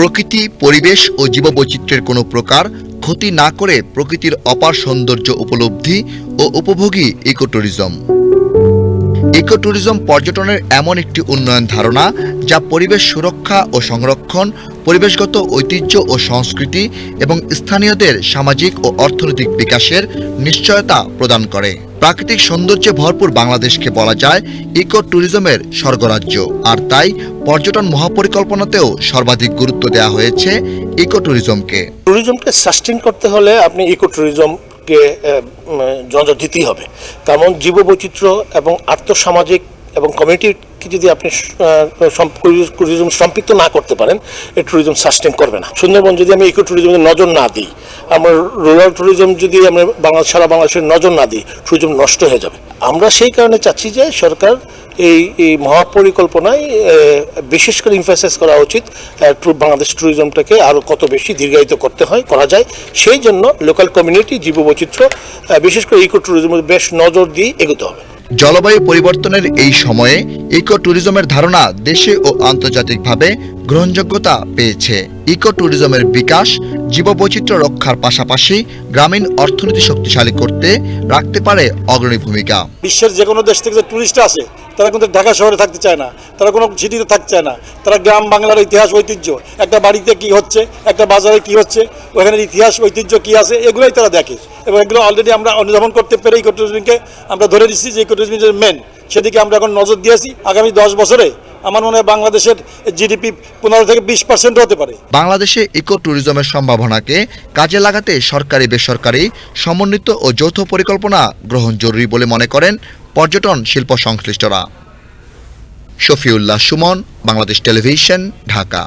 প্রকৃতি, পরিবেশ ও জীববৈচিত্র্যের কোনো প্রকার ক্ষতি না করে প্রকৃতির অপার সৌন্দর্য উপলব্ধি ও উপভোগী ইকোট্যুরিজম ইকোট্যুরিজম পর্যটনের এমন একটি উন্নয়ন ধারণা যা পরিবেশ সুরক্ষা ও সংরক্ষণ, পরিবেশগত ঐতিহ্য ও সংস্কৃতি এবং স্থানীয়দের সামাজিক ও অর্থনৈতিক বিকাশের নিশ্চয়তা প্রদান করে। প্রাকৃতিক সৌন্দর্যে ভরপুর বাংলাদেশকে বলা যায় ইকো ট্যুরিজমের স্বর্গরাজ্য। আর তাই পর্যটন মহাপরিকল্পনাতেও সর্বাধিক গুরুত্ব দেওয়া হয়েছে ইকো ট্যুরিজমকে ট্যুরিজমকে সাস্টেন করতে হলে আপনি ইকো ট্যুরিজমকে নজর দিতেই হবে। তেমন জীববৈচিত্র্য এবং আর্থসামাজিক এবং কমিউনিটিকে যদি আপনি ট্যুরিজম সম্পৃক্ত না করতে পারেন, এই ট্যুরিজম সাস্টেন করবে না। সুন্দরবন যদি আমি ইকো ট্যুরিজমে নজর না দিই, আমরা রুরাল ট্যুরিজম যদি আমরা বাংলা, সারা বাংলাদেশের নজর না দিই ট্যুরিজম নষ্ট হয়ে যাবে। আমরা সেই কারণে চাচ্ছি যে সরকার এই এই মহাপরিকল্পনায় বিশেষ করে ইমফাসাইজ করা উচিত বাংলাদেশ ট্যুরিজমটাকে আরও কত বেশি দীর্ঘায়িত করতে হয়, করা যায়। সেই জন্য লোকাল কমিউনিটি জীববৈচিত্র্য বিশেষ করে ইকো ট্যুরিজমের বেশ নজর দিয়ে এগোতে হবে। জলবায়ু পরিবর্তনের এই সময়ে ইকো ট্যুরিজমের ধারণা দেশে ও আন্তর্জাতিকভাবে গ্রহণযোগ্যতা পেয়েছে। ইকো ট্যুরিজমের বিকাশ, জীববৈচিত্র্য রক্ষার পাশাপাশি গ্রামীণ অর্থনীতি শক্তিশালী করতে রাখতে পারে অগ্রণী ভূমিকা। বিশ্বের যে কোনো দেশ থেকে যে টুরিস্ট আসে, তারা কিন্তু ঢাকা শহরে থাকতে চায় না। তারা কোনো সিটিতে থাকতে চায় না। তারা গ্রাম বাংলার ইতিহাস, ঐতিহ্য, একটা বাড়িতে কি হচ্ছে, একটা বাজারে কি হচ্ছে, ওখানে ইতিহাস, ঐতিহ্য কি আছে, এগুলোই তারা দেখে। এবং এগুলো অলরেডি আমরা অনুধাবন করতে পেরে ইকো ট্যুরিজমকে আমরা ধরে দিচ্ছি যে ইকো ট্যুরিজমের মেন সেদিকে আমরা এখন নজর দিয়েছি। আগামী দশ বছরে আমার মনে হয় বাংলাদেশের জিডিপি পনেরো থেকে বিশ পার্সেন্ট হতে পারে। বাংলাদেশে ইকো ট্যুরিজমের সম্ভাবনাকে কাজে লাগাতে সরকারি, বেসরকারি, সমন্বিত ও যৌথ পরিকল্পনা গ্রহণ জরুরি বলে মনে করেন পর্যটন শিল্প সংশ্লিষ্টরা। শফিউল্লাহ সুমন, বাংলাদেশ টেলিভিশন, ঢাকা।